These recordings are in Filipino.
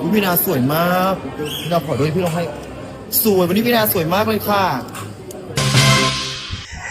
อุ๊ยพี่นาสวยมากพี่นาขอด้วยพี่ลองให้ สวยวันนี้พี่นาสวยมากเลยค่ะ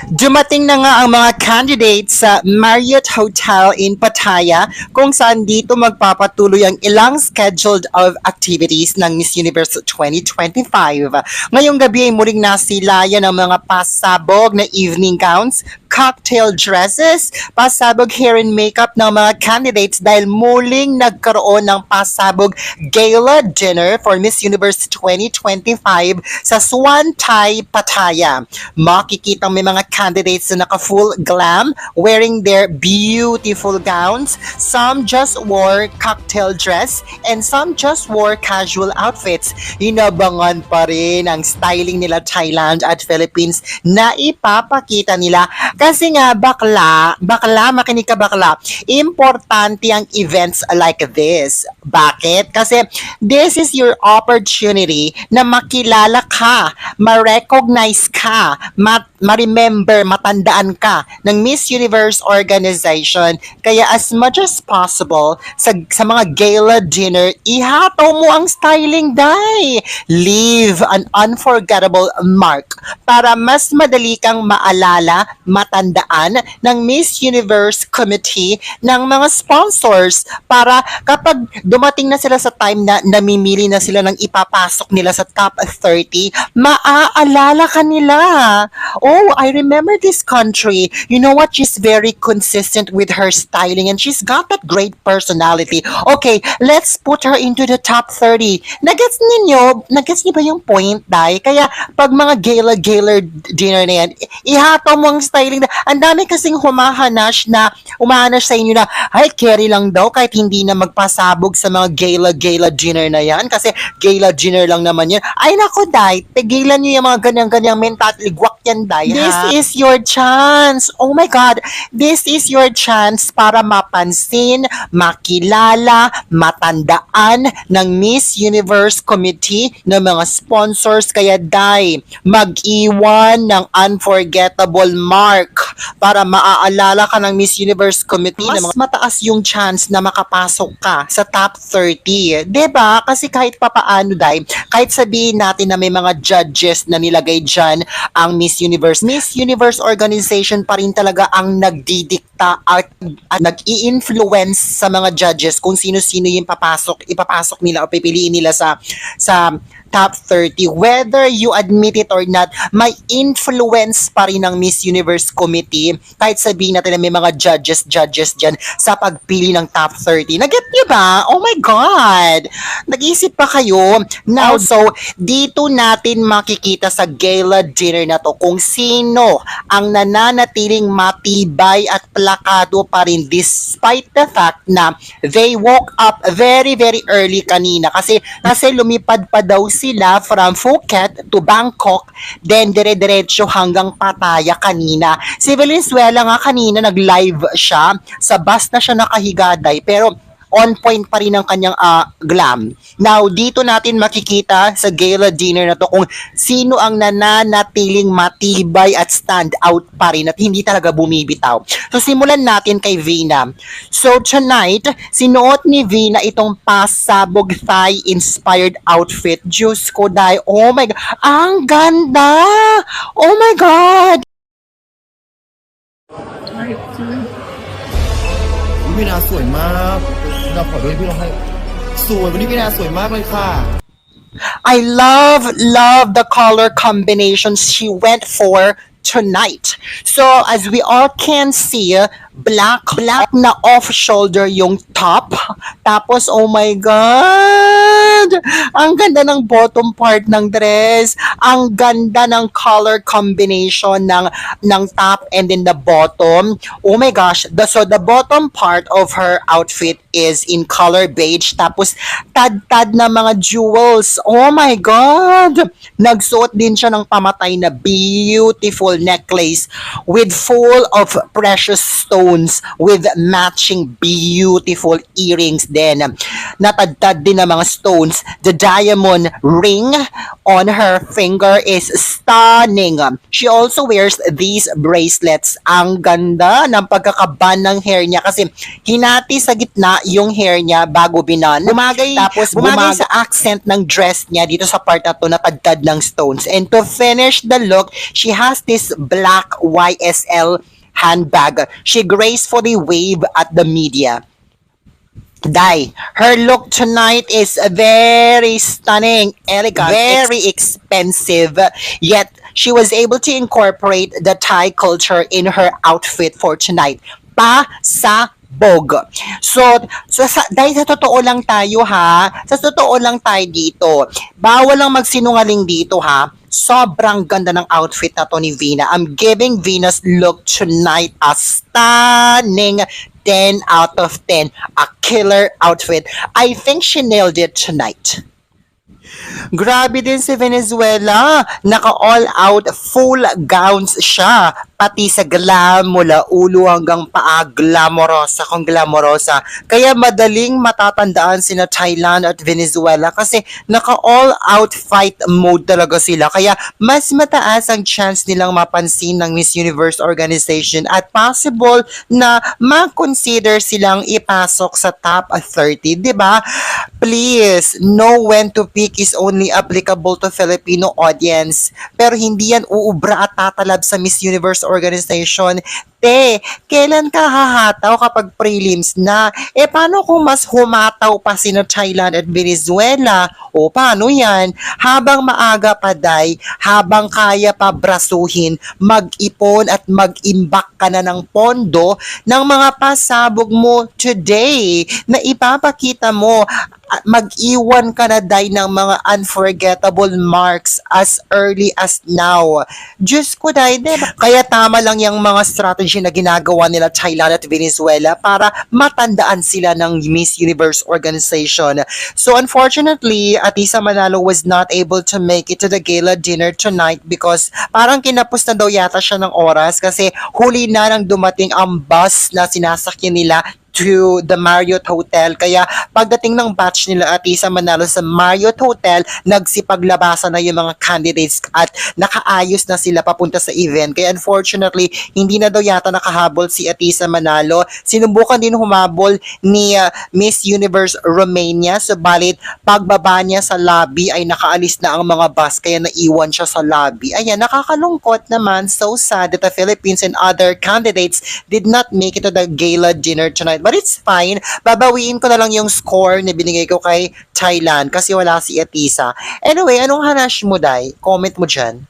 Dumating na nga ang mga candidates sa Marriott Hotel in Pattaya kung saan dito magpapatuloy ang ilang scheduled of activities ng Miss Universe 2025. Ngayong gabi ay muling nasilayan ang mga pasabog na evening gowns, cocktail dresses, pasabog hair and makeup ng mga candidates dahil muling nagkaroon ng pasabog gala dinner for Miss Universe 2025 sa Swan Thai, Pattaya. Makikita may mga candidates na naka-full glam, wearing their beautiful gowns. Some just wore cocktail dress and some just wore casual outfits. Inabangan pa rin ang styling nila Thailand at Philippines na ipapakita nila kasi nga bakla, bakla, makinig ka bakla, importante ang events like this. Bakit? Kasi this is your opportunity na makilala ka, ma-recognize ka, ma- ma-remember, matandaan ka ng Miss Universe organization. Kaya as much as possible, sa, sa mga gala dinner, ihataw mo ang styling day. Leave an unforgettable mark para mas madali kang maalala, matandaan ng Miss Universe Committee ng mga sponsors para kapag dumating na sila sa time na namimili na sila ng ipapasok nila sa top 30, maaalala ka nila. Oh, I remember this country. You know what? She's very consistent with her styling and she's got that great personality. Okay, let's put her into the top 30. Nagets ninyo? Nagets niyo ba yung point, Dai? Kaya pag mga gala-gala dinner na yan, i- ihataw mo ang styling. Ang dami kasing humahanash na, umahanash sa inyo na, ay, carry lang daw kahit hindi na magpasabog sa mga gala-gala dinner na yan. Kasi gala dinner lang naman yan. Ay, nako, Dai, tigilan niyo yung mga ganyang-ganyang mental ligwak yan, Dai, This is your chance. Oh my God. This is your chance para mapansin, makilala, matandaan ng Miss Universe Committee ng mga sponsors. Kaya, Dai, mag-iwan ng unforgettable mark para maaalala ka ng Miss Universe Committee. Mas na mataas yung chance na makapasok ka sa top 30. 'Di ba? Kasi kahit papaano, Dai, kahit sabihin natin na may mga judges na nilagay dyan ang Miss Universe, Miss Universe organization pa rin talaga ang nagdidikta at, at nag-i-influence sa mga judges kung sino-sino yung papasok, ipapasok nila o pipiliin nila sa sa top 30. Whether you admit it or not, may influence pa rin ng Miss Universe Committee kahit sabihin natin na may mga judges, judges dyan sa pagpili ng top 30. Naget niyo ba? Oh my God! Nag-isip pa kayo? Now, so, dito natin makikita sa gala dinner na to kung sino ang nananatiling matibay at plakado pa rin despite the fact na they woke up very, very early kanina. Kasi kasi lumipad pa daw sila from Phuket to Bangkok then dire-diretso hanggang Pattaya kanina. Si Valenzuela nga kanina nag-live siya. Sa bus na siya nakahigaday pero on point pa rin ang kanyang ah, glam. Now, dito natin makikita sa gala dinner na to kung sino ang nananatiling matibay at stand out pa rin at hindi talaga bumibitaw. So, simulan natin kay Vina. So, tonight, sinuot ni Vina itong pasabog thigh-inspired outfit. Diyos ko, dahil, oh my God, ang ganda! Oh my God! อุ๊ย พี่นาสวยมากพี่นาขอด้วยพี่ลองให้ สวยวันนี้พี่นาสวยมากเลยค่ะ I love, love the color combinations she went for tonight. So, as we all can see, black, black na off-shoulder yung top. Tapos, oh my God! Ang ganda ng bottom part ng dress. Ang ganda ng color combination ng, ng top and then the bottom. Oh my gosh. The, so, the bottom part of her outfit is in color beige. Tapos, tad-tad na mga jewels. Oh my God! Nagsuot din siya ng pamatay na beautiful necklace with full of precious stones with matching beautiful earrings din. natadtad din ng mga stones. The diamond ring on her finger is stunning. She also wears these bracelets. Ang ganda ng pagkakaban ng hair niya kasi hinati sa gitna yung hair niya bago binan. Bumagay, tapos bumagay sa accent ng dress niya dito sa part na to na tadtad ng stones. And to finish the look, she has this black YSL handbag. She gracefully wave at the media. Dai, her look tonight is very stunning, elegant, very expensive, yet she was able to incorporate the Thai culture in her outfit for tonight. Pa sa bog. So, so sa, dahil sa totoo lang tayo ha, sa totoo lang tayo dito, bawal lang magsinungaling dito ha, sobrang ganda ng outfit na to ni Vina. I'm giving Venus look tonight a stunning 10 out of 10. A killer outfit. I think she nailed it tonight. Grabe din si Venezuela. Naka all out full gowns siya. Pati sa glam mula ulo hanggang paa glamorosa kung glamorosa. Kaya madaling matatandaan sina Thailand at Venezuela kasi naka all out fight mode talaga sila. Kaya mas mataas ang chance nilang mapansin ng Miss Universe organization at possible na ma-consider silang ipasok sa top 30, 'di ba? Please, know when to pick is only applicable to Filipino audience. Pero hindi yan uubra at tatalab sa Miss Universe organization. Te, kailan ka hahataw kapag prelims na? Eh, paano kung mas humataw pa sina Thailand at Venezuela? O, paano yan? Habang maaga pa, day, habang kaya pa brasuhin, mag-ipon at mag-imbak ka na ng pondo ng mga pasabog mo today na ipapakita mo at mag-iwan ka na day ng mga unforgettable marks as early as now. Diyos ko day, diba? Kaya tama lang yung mga strategy na ginagawa nila Thailand at Venezuela para matandaan sila ng Miss Universe organization. So unfortunately, Atisa Manalo was not able to make it to the gala dinner tonight because parang kinapos na daw yata siya ng oras kasi huli na nang dumating ang bus na sinasakyan nila to the Marriott Hotel. Kaya pagdating ng batch nila at isa manalo sa Marriott Hotel, nagsipaglabasan na yung mga candidates at nakaayos na sila papunta sa event. Kaya unfortunately, hindi na daw yata nakahabol si Atisa Manalo. Sinubukan din humabol ni uh, Miss Universe Romania. Subalit, pagbaba niya sa lobby ay nakaalis na ang mga bus kaya naiwan siya sa lobby. Ayan, nakakalungkot naman. So sad that the Philippines and other candidates did not make it to the gala dinner tonight. But it's fine. Babawiin ko na lang yung score na binigay ko kay Thailand kasi wala si Atisa. Anyway, anong hanash mo, Day? Comment mo dyan.